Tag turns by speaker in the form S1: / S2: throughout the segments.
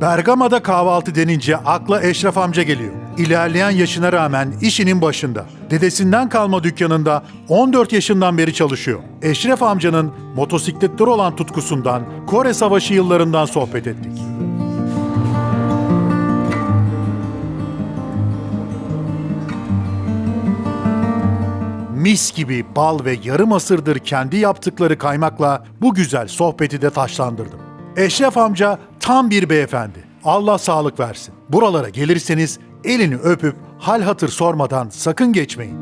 S1: Bergama'da kahvaltı denince akla Eşref amca geliyor. İlerleyen yaşına rağmen işinin başında. Dedesinden kalma dükkanında 14 yaşından beri çalışıyor. Eşref amcanın motosikletleri olan tutkusundan, Kore Savaşı yıllarından sohbet ettik. Mis gibi bal ve yarım asırdır kendi yaptıkları kaymakla bu güzel sohbeti de taşlandırdım. Eşref amca tam bir beyefendi. Allah sağlık versin. Buralara gelirseniz elini öpüp hal hatır sormadan sakın geçmeyin.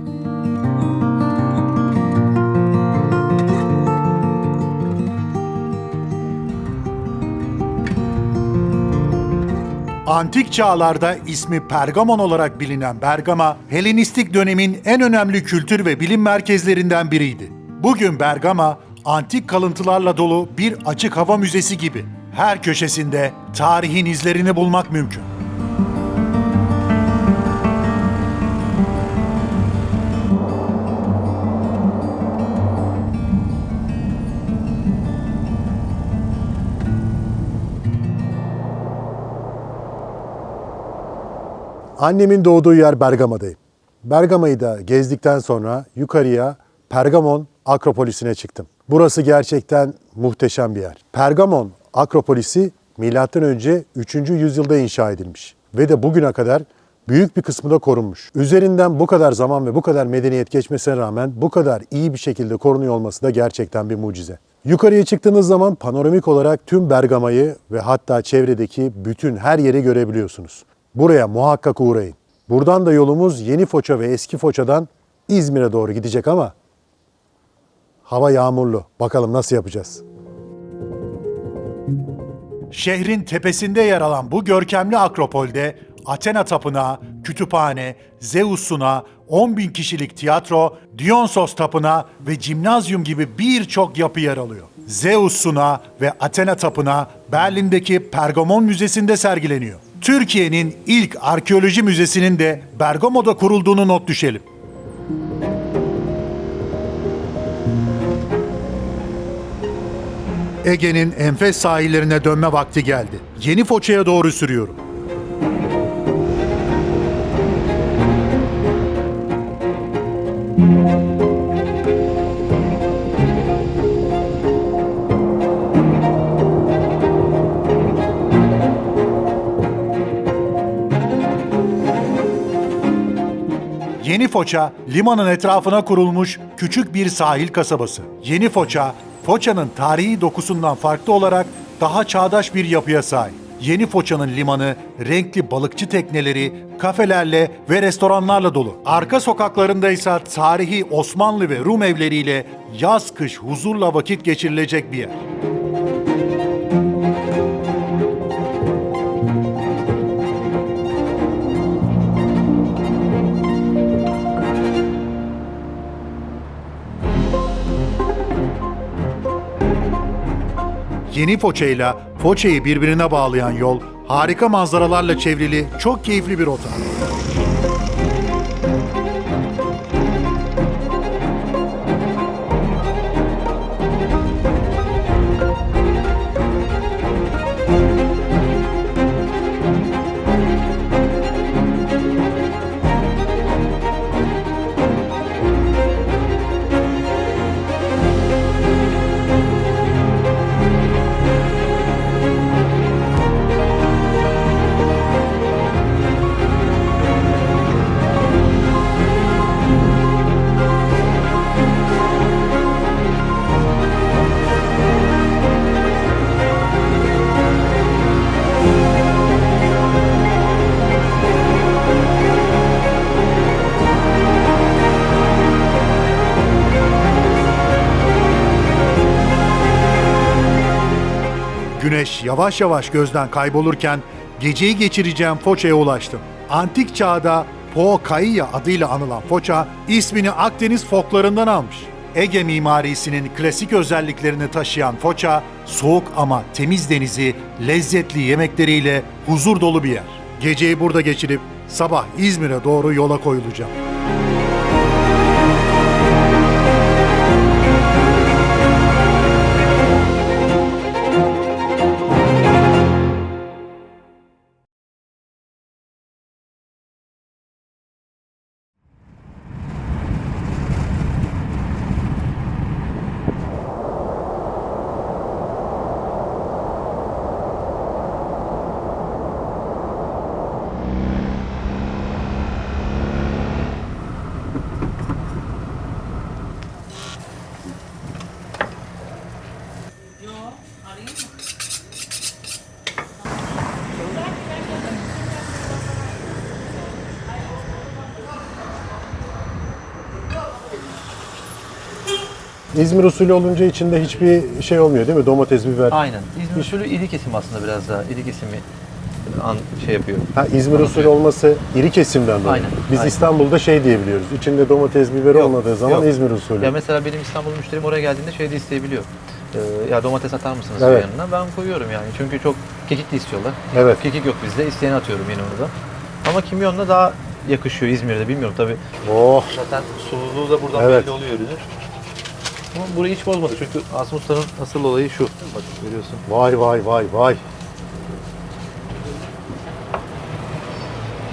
S1: Antik çağlarda ismi Pergamon olarak bilinen Bergama, Helenistik dönemin en önemli kültür ve bilim merkezlerinden biriydi. Bugün Bergama, antik kalıntılarla dolu bir açık hava müzesi gibi. Her köşesinde tarihin izlerini bulmak mümkün.
S2: Annemin doğduğu yer Bergama'dayım. Bergama'yı da gezdikten sonra yukarıya Pergamon Akropolis'ine çıktım. Burası gerçekten muhteşem bir yer. Pergamon Akropolisi önce 3. yüzyılda inşa edilmiş ve de bugüne kadar büyük bir kısmı da korunmuş. Üzerinden bu kadar zaman ve bu kadar medeniyet geçmesine rağmen bu kadar iyi bir şekilde korunuyor olması da gerçekten bir mucize. Yukarıya çıktığınız zaman panoramik olarak tüm Bergama'yı ve hatta çevredeki bütün her yeri görebiliyorsunuz. Buraya muhakkak uğrayın. Buradan da yolumuz Yeni Foça ve Eski Foça'dan İzmir'e doğru gidecek ama hava yağmurlu. Bakalım nasıl yapacağız?
S1: Şehrin tepesinde yer alan bu görkemli Akropol'de Athena Tapınağı, kütüphane, Zeus Sunağı, 10 bin kişilik tiyatro, Dionysos Tapınağı ve Cimnazyum gibi birçok yapı yer alıyor. Zeus Sunağı ve Athena Tapınağı Berlin'deki Pergamon Müzesi'nde sergileniyor. Türkiye'nin ilk arkeoloji müzesinin de Bergamo'da kurulduğunu not düşelim. Ege'nin enfes sahillerine dönme vakti geldi. Yeni Foça'ya doğru sürüyorum. Yeni Foça, limanın etrafına kurulmuş küçük bir sahil kasabası. Yeni Foça, Foça'nın tarihi dokusundan farklı olarak daha çağdaş bir yapıya sahip. Yeni Foça'nın limanı renkli balıkçı tekneleri, kafelerle ve restoranlarla dolu. Arka sokaklarında ise tarihi Osmanlı ve Rum evleriyle yaz kış huzurla vakit geçirilecek bir yer. Yeni Foça ile Foça'yı birbirine bağlayan yol harika manzaralarla çevrili çok keyifli bir rota. Güneş yavaş yavaş gözden kaybolurken geceyi geçireceğim Foça'ya ulaştım. Antik çağda Po Kaiya adıyla anılan Foça ismini Akdeniz foklarından almış. Ege mimarisinin klasik özelliklerini taşıyan Foça, soğuk ama temiz denizi, lezzetli yemekleriyle huzur dolu bir yer. Geceyi burada geçirip sabah İzmir'e doğru yola koyulacağım.
S2: İzmir usulü olunca içinde hiçbir şey olmuyor değil mi? Domates, biber.
S3: Aynen. İzmir usulü iri kesim aslında biraz daha. iri kesimi an şey yapıyor.
S2: Ha, İzmir usulü olması iri kesimden dolayı.
S3: Aynen,
S2: Biz
S3: aynen.
S2: İstanbul'da şey diyebiliyoruz. İçinde domates, biber
S3: Yok,
S2: olmadığı zaman
S3: yok.
S2: İzmir usulü.
S3: Ya mesela benim İstanbul müşterim oraya geldiğinde şey de isteyebiliyor. Ee, ya domates atar mısınız
S2: Evet.
S3: yanına? Ben koyuyorum yani. Çünkü çok kekik de istiyorlar.
S2: Evet.
S3: Kekik yok bizde. İsteyeni atıyorum yine orada. Ama kimyonla daha yakışıyor İzmir'de. Bilmiyorum tabii.
S2: Oh.
S3: Zaten sululuğu da buradan
S2: Evet.
S3: belli oluyor ürünün. Ama burayı hiç bozmadı. Çünkü Asım Usta'nın asıl olayı şu. Bak görüyorsun.
S2: Vay vay vay vay.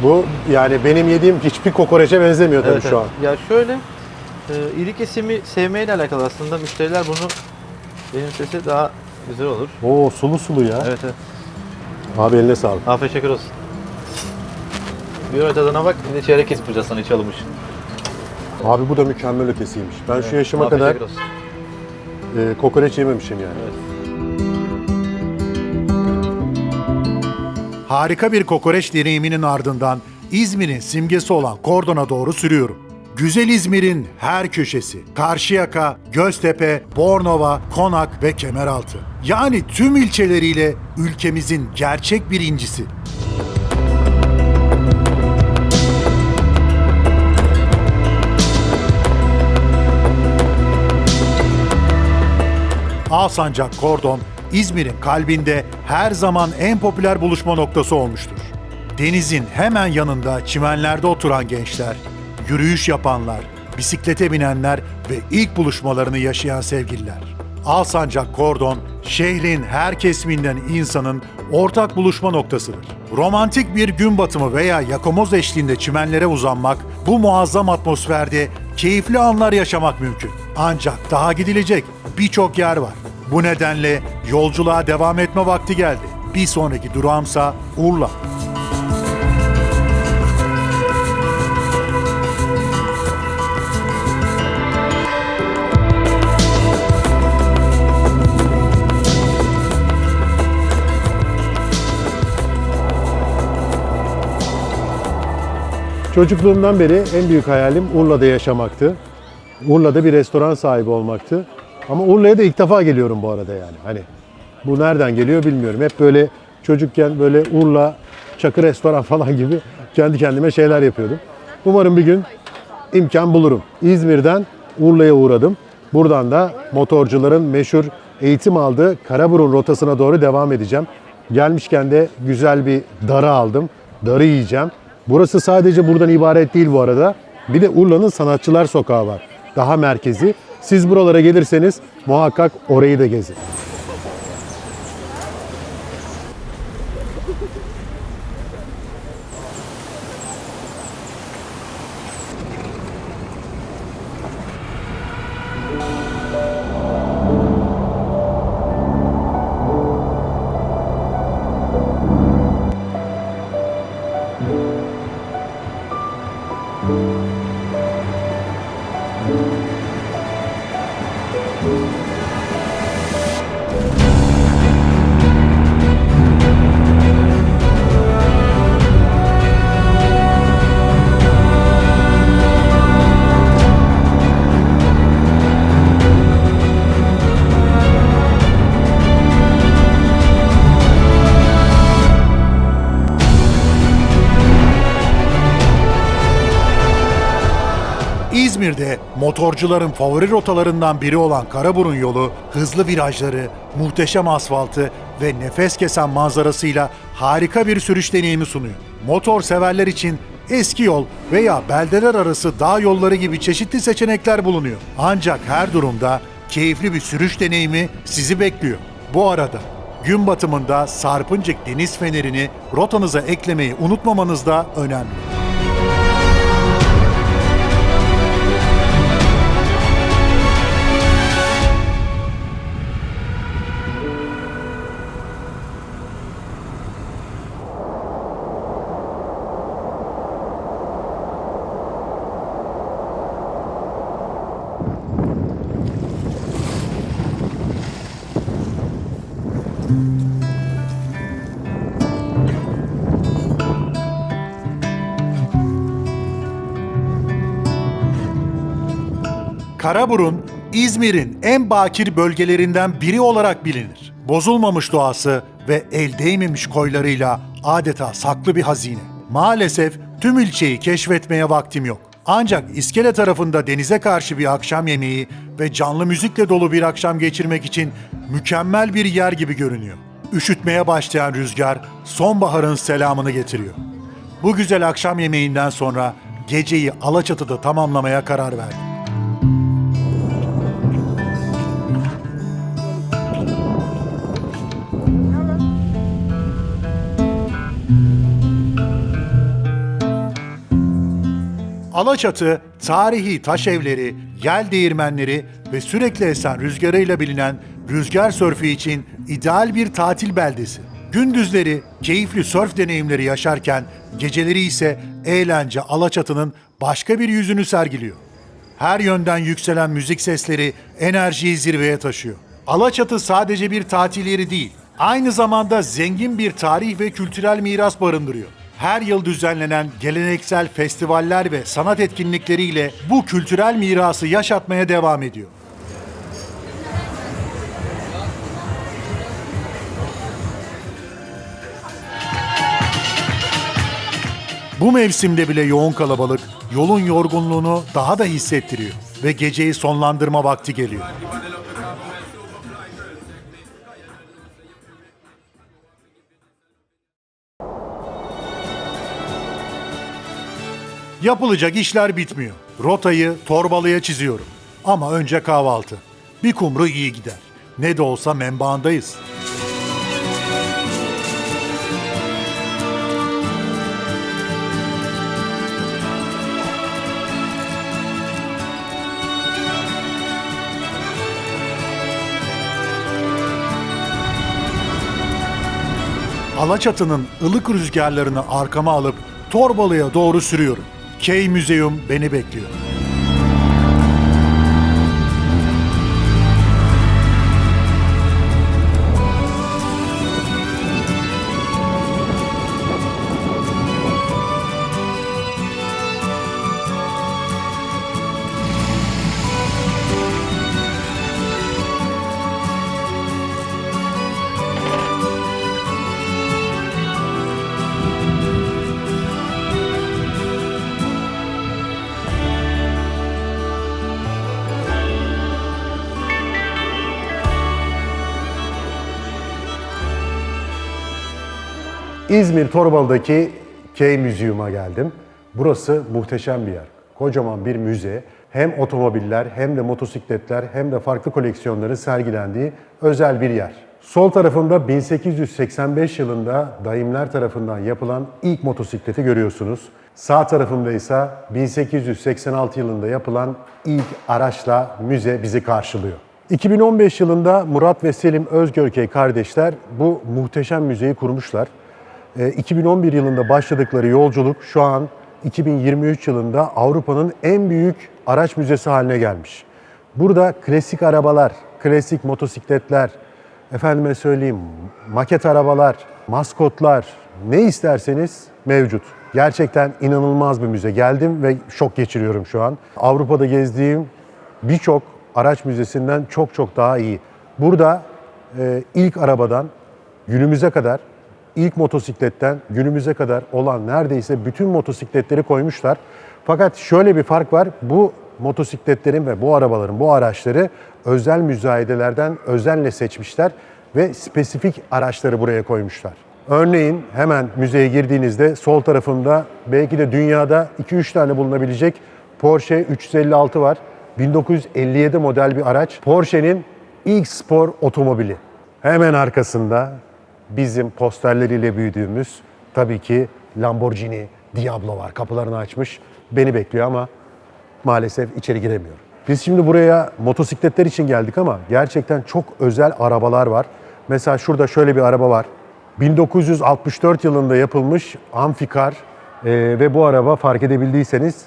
S2: Bu yani benim yediğim hiçbir kokoreçe benzemiyor tabii şu an.
S3: Ya şöyle e, iri kesimi sevmeyle alakalı aslında müşteriler bunu benimsese daha güzel olur.
S2: Oo sulu sulu ya.
S3: Evet evet.
S2: Abi eline sağlık.
S3: Afiyet şeker olsun. Bir öyle tadına bak. Şimdi çeyrek kesip sana hiç alınmış.
S2: Abi bu da mükemmel ötesiymiş. Ben şu yaşıma
S3: Afiyet
S2: kadar
S3: olsun.
S2: e, kokoreç yememişim yani.
S3: Evet.
S1: Harika bir kokoreç deneyiminin ardından İzmir'in simgesi olan Kordon'a doğru sürüyorum. Güzel İzmir'in her köşesi. Karşıyaka, Göztepe, Bornova, Konak ve Kemeraltı. Yani tüm ilçeleriyle ülkemizin gerçek bir incisi. Alsancak Kordon, İzmir'in kalbinde her zaman en popüler buluşma noktası olmuştur. Denizin hemen yanında çimenlerde oturan gençler, yürüyüş yapanlar, bisiklete binenler ve ilk buluşmalarını yaşayan sevgililer. Alsancak Kordon, şehrin her kesiminden insanın ortak buluşma noktasıdır. Romantik bir gün batımı veya yakamoz eşliğinde çimenlere uzanmak, bu muazzam atmosferde keyifli anlar yaşamak mümkün. Ancak daha gidilecek birçok yer var. Bu nedenle yolculuğa devam etme vakti geldi. Bir sonraki durağımsa Urla.
S2: Çocukluğumdan beri en büyük hayalim Urla'da yaşamaktı. Urla'da bir restoran sahibi olmaktı. Ama Urla'ya da ilk defa geliyorum bu arada yani. Hani bu nereden geliyor bilmiyorum. Hep böyle çocukken böyle Urla çakı restoran falan gibi kendi kendime şeyler yapıyordum. Umarım bir gün imkan bulurum. İzmir'den Urla'ya uğradım. Buradan da motorcuların meşhur eğitim aldığı Karaburun rotasına doğru devam edeceğim. Gelmişken de güzel bir darı aldım. Darı yiyeceğim. Burası sadece buradan ibaret değil bu arada. Bir de Urla'nın Sanatçılar Sokağı var. Daha merkezi. Siz buralara gelirseniz muhakkak orayı da gezin.
S1: İzmir'de motorcuların favori rotalarından biri olan Karaburun yolu, hızlı virajları, muhteşem asfaltı ve nefes kesen manzarasıyla harika bir sürüş deneyimi sunuyor. Motor severler için eski yol veya beldeler arası dağ yolları gibi çeşitli seçenekler bulunuyor. Ancak her durumda keyifli bir sürüş deneyimi sizi bekliyor. Bu arada gün batımında Sarpıncık Deniz Feneri'ni rotanıza eklemeyi unutmamanız da önemli. Karaburun İzmir'in en bakir bölgelerinden biri olarak bilinir. Bozulmamış doğası ve el değmemiş koylarıyla adeta saklı bir hazine. Maalesef tüm ilçeyi keşfetmeye vaktim yok. Ancak iskele tarafında denize karşı bir akşam yemeği ve canlı müzikle dolu bir akşam geçirmek için mükemmel bir yer gibi görünüyor. Üşütmeye başlayan rüzgar sonbaharın selamını getiriyor. Bu güzel akşam yemeğinden sonra geceyi Alaçatı'da tamamlamaya karar verdim. Alaçatı, tarihi taş evleri, yel değirmenleri ve sürekli esen rüzgarıyla bilinen rüzgar sörfü için ideal bir tatil beldesi. Gündüzleri keyifli sörf deneyimleri yaşarken geceleri ise eğlence Alaçatı'nın başka bir yüzünü sergiliyor. Her yönden yükselen müzik sesleri enerjiyi zirveye taşıyor. Alaçatı sadece bir tatil yeri değil, aynı zamanda zengin bir tarih ve kültürel miras barındırıyor. Her yıl düzenlenen geleneksel festivaller ve sanat etkinlikleriyle bu kültürel mirası yaşatmaya devam ediyor. Bu mevsimde bile yoğun kalabalık yolun yorgunluğunu daha da hissettiriyor ve geceyi sonlandırma vakti geliyor. Yapılacak işler bitmiyor. Rotayı torbalıya çiziyorum. Ama önce kahvaltı. Bir kumru iyi gider. Ne de olsa menbaındayız. Alaçatı'nın ılık rüzgarlarını arkama alıp Torbalı'ya doğru sürüyorum. Key Müzeum beni bekliyor.
S2: İzmir Torbalı'daki K Müzium'a geldim. Burası muhteşem bir yer. Kocaman bir müze. Hem otomobiller hem de motosikletler hem de farklı koleksiyonların sergilendiği özel bir yer. Sol tarafımda 1885 yılında dayımlar tarafından yapılan ilk motosikleti görüyorsunuz. Sağ tarafımda ise 1886 yılında yapılan ilk araçla müze bizi karşılıyor. 2015 yılında Murat ve Selim Özgörkey kardeşler bu muhteşem müzeyi kurmuşlar. E, 2011 yılında başladıkları yolculuk şu an 2023 yılında Avrupa'nın en büyük araç müzesi haline gelmiş. Burada klasik arabalar, klasik motosikletler, efendime söyleyeyim maket arabalar, maskotlar ne isterseniz mevcut. Gerçekten inanılmaz bir müze. Geldim ve şok geçiriyorum şu an. Avrupa'da gezdiğim birçok araç müzesinden çok çok daha iyi. Burada e, ilk arabadan günümüze kadar ilk motosikletten günümüze kadar olan neredeyse bütün motosikletleri koymuşlar. Fakat şöyle bir fark var. Bu motosikletlerin ve bu arabaların, bu araçları özel müzayedelerden özenle seçmişler ve spesifik araçları buraya koymuşlar. Örneğin hemen müzeye girdiğinizde sol tarafında belki de dünyada 2-3 tane bulunabilecek Porsche 356 var. 1957 model bir araç. Porsche'nin ilk spor otomobili. Hemen arkasında bizim posterleriyle büyüdüğümüz tabii ki Lamborghini Diablo var. Kapılarını açmış. Beni bekliyor ama maalesef içeri giremiyorum. Biz şimdi buraya motosikletler için geldik ama gerçekten çok özel arabalar var. Mesela şurada şöyle bir araba var. 1964 yılında yapılmış amfikar e, ve bu araba fark edebildiyseniz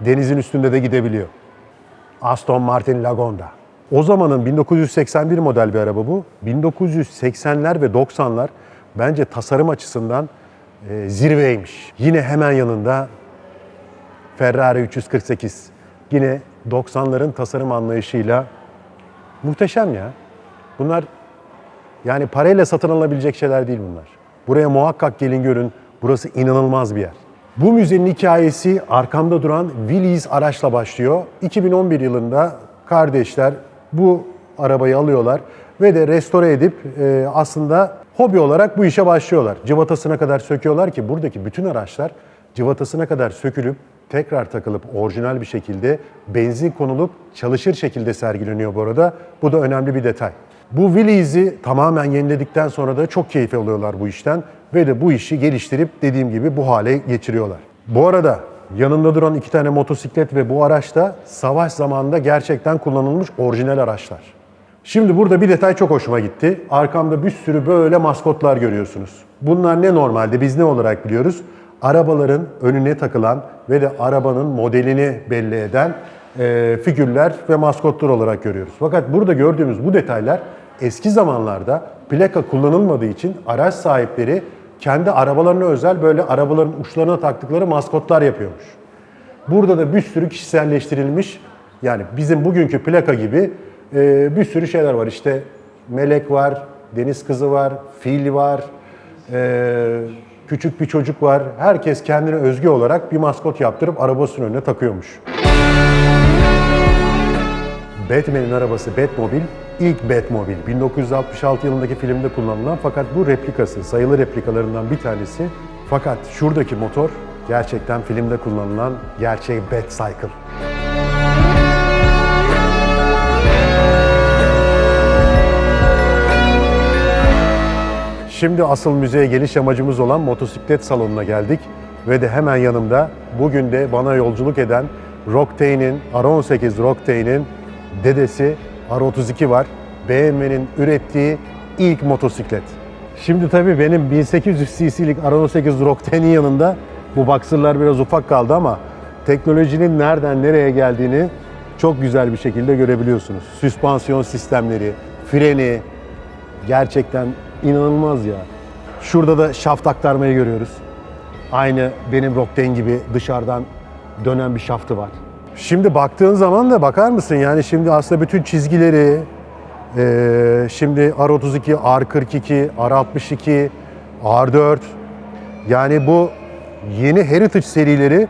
S2: denizin üstünde de gidebiliyor. Aston Martin Lagonda. O zamanın 1981 model bir araba bu. 1980'ler ve 90'lar bence tasarım açısından e, zirveymiş. Yine hemen yanında Ferrari 348. Yine 90'ların tasarım anlayışıyla Muhteşem ya. Bunlar yani parayla satın alınabilecek şeyler değil bunlar. Buraya muhakkak gelin görün. Burası inanılmaz bir yer. Bu müzenin hikayesi arkamda duran Willys araçla başlıyor. 2011 yılında kardeşler bu arabayı alıyorlar ve de restore edip e, aslında hobi olarak bu işe başlıyorlar. Cıvatasına kadar söküyorlar ki buradaki bütün araçlar cıvatasına kadar sökülüp tekrar takılıp orijinal bir şekilde benzin konulup çalışır şekilde sergileniyor bu arada. Bu da önemli bir detay. Bu Willys'i tamamen yeniledikten sonra da çok keyif alıyorlar bu işten ve de bu işi geliştirip dediğim gibi bu hale getiriyorlar. Bu arada yanında duran iki tane motosiklet ve bu araç da savaş zamanında gerçekten kullanılmış orijinal araçlar. Şimdi burada bir detay çok hoşuma gitti. Arkamda bir sürü böyle maskotlar görüyorsunuz. Bunlar ne normalde biz ne olarak biliyoruz? Arabaların önüne takılan ve de arabanın modelini belli eden e, figürler ve maskotlar olarak görüyoruz. Fakat burada gördüğümüz bu detaylar eski zamanlarda plaka kullanılmadığı için araç sahipleri kendi arabalarına özel böyle arabaların uçlarına taktıkları maskotlar yapıyormuş. Burada da bir sürü kişiselleştirilmiş yani bizim bugünkü plaka gibi e, bir sürü şeyler var. İşte melek var, deniz kızı var, fil var, e, küçük bir çocuk var. Herkes kendine özgü olarak bir maskot yaptırıp arabasının önüne takıyormuş. Batman'in arabası Batmobile ilk Batmobile. 1966 yılındaki filmde kullanılan fakat bu replikası, sayılı replikalarından bir tanesi. Fakat şuradaki motor gerçekten filmde kullanılan gerçek Batcycle. Şimdi asıl müzeye geliş amacımız olan motosiklet salonuna geldik ve de hemen yanımda bugün de bana yolculuk eden Roctane'in, R18 Roctane'in dedesi R32 var. BMW'nin ürettiği ilk motosiklet. Şimdi tabii benim 1800 cc'lik R18 Roctane'in yanında bu baksırlar biraz ufak kaldı ama teknolojinin nereden nereye geldiğini çok güzel bir şekilde görebiliyorsunuz. Süspansiyon sistemleri, freni, Gerçekten inanılmaz ya. Şurada da şaft aktarmayı görüyoruz. Aynı benim Rockten gibi dışarıdan dönen bir şaftı var. Şimdi baktığın zaman da bakar mısın yani şimdi aslında bütün çizgileri eee, şimdi R32, R42, R62, R4 yani bu yeni Heritage serileri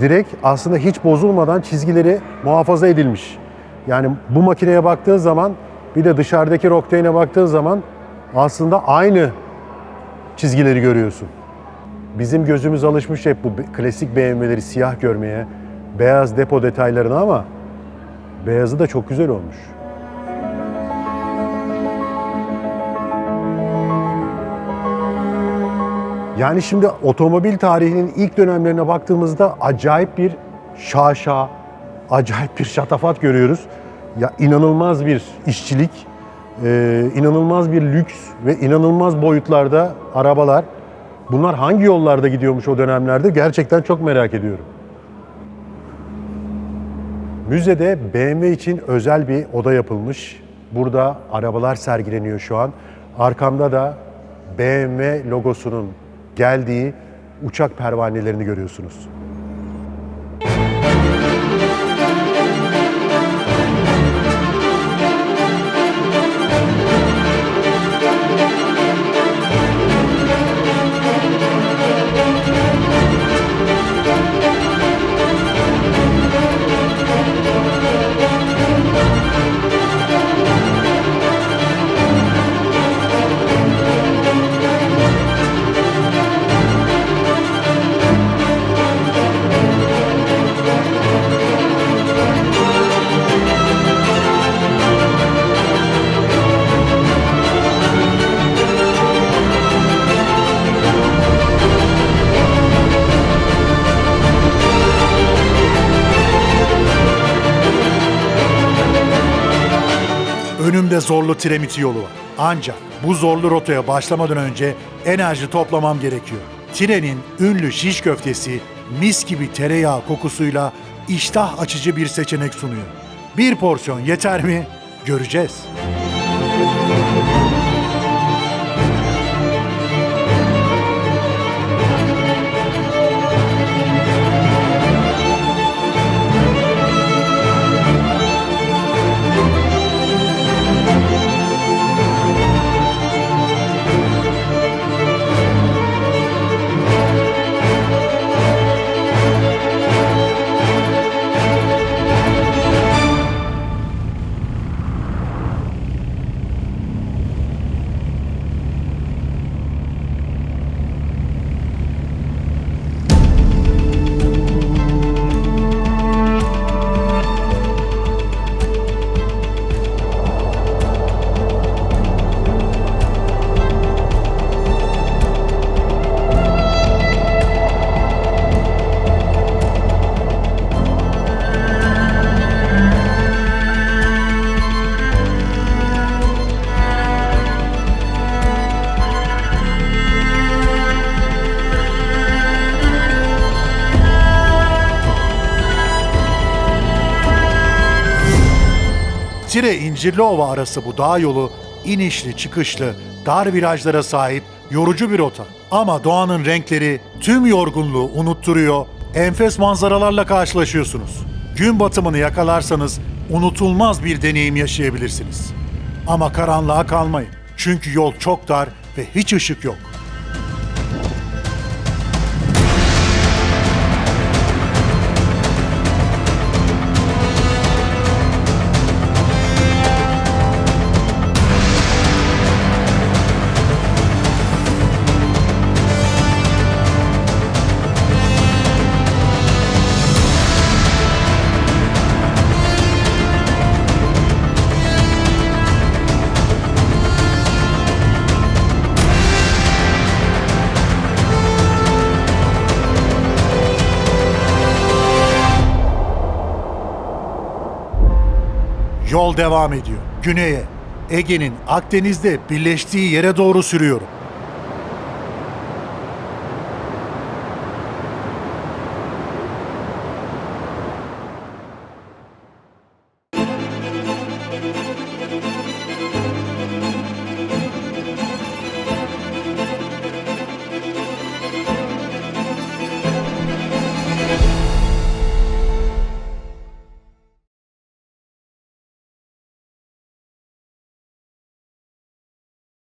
S2: direkt aslında hiç bozulmadan çizgileri muhafaza edilmiş. Yani bu makineye baktığın zaman bir de dışarıdaki Rocktane'e baktığın zaman aslında aynı çizgileri görüyorsun. Bizim gözümüz alışmış hep bu klasik BMW'leri siyah görmeye, beyaz depo detaylarına ama beyazı da çok güzel olmuş. Yani şimdi otomobil tarihinin ilk dönemlerine baktığımızda acayip bir şaşa, acayip bir şatafat görüyoruz. Ya inanılmaz bir işçilik, e, inanılmaz bir lüks ve inanılmaz boyutlarda arabalar. Bunlar hangi yollarda gidiyormuş o dönemlerde gerçekten çok merak ediyorum. Müzede BMW için özel bir oda yapılmış. Burada arabalar sergileniyor şu an. Arkamda da BMW logosunun geldiği uçak pervanelerini görüyorsunuz.
S1: Zorlu Tiremiti yolu var. Ancak bu zorlu rotaya başlamadan önce enerji toplamam gerekiyor. Tirenin ünlü şiş köftesi mis gibi tereyağı kokusuyla iştah açıcı bir seçenek sunuyor. Bir porsiyon yeter mi? Göreceğiz. ile İncirliova arası bu dağ yolu inişli çıkışlı, dar virajlara sahip yorucu bir rota. Ama doğanın renkleri tüm yorgunluğu unutturuyor, enfes manzaralarla karşılaşıyorsunuz. Gün batımını yakalarsanız unutulmaz bir deneyim yaşayabilirsiniz. Ama karanlığa kalmayın. Çünkü yol çok dar ve hiç ışık yok. Yol devam ediyor. Güneye, Ege'nin Akdeniz'de birleştiği yere doğru sürüyorum.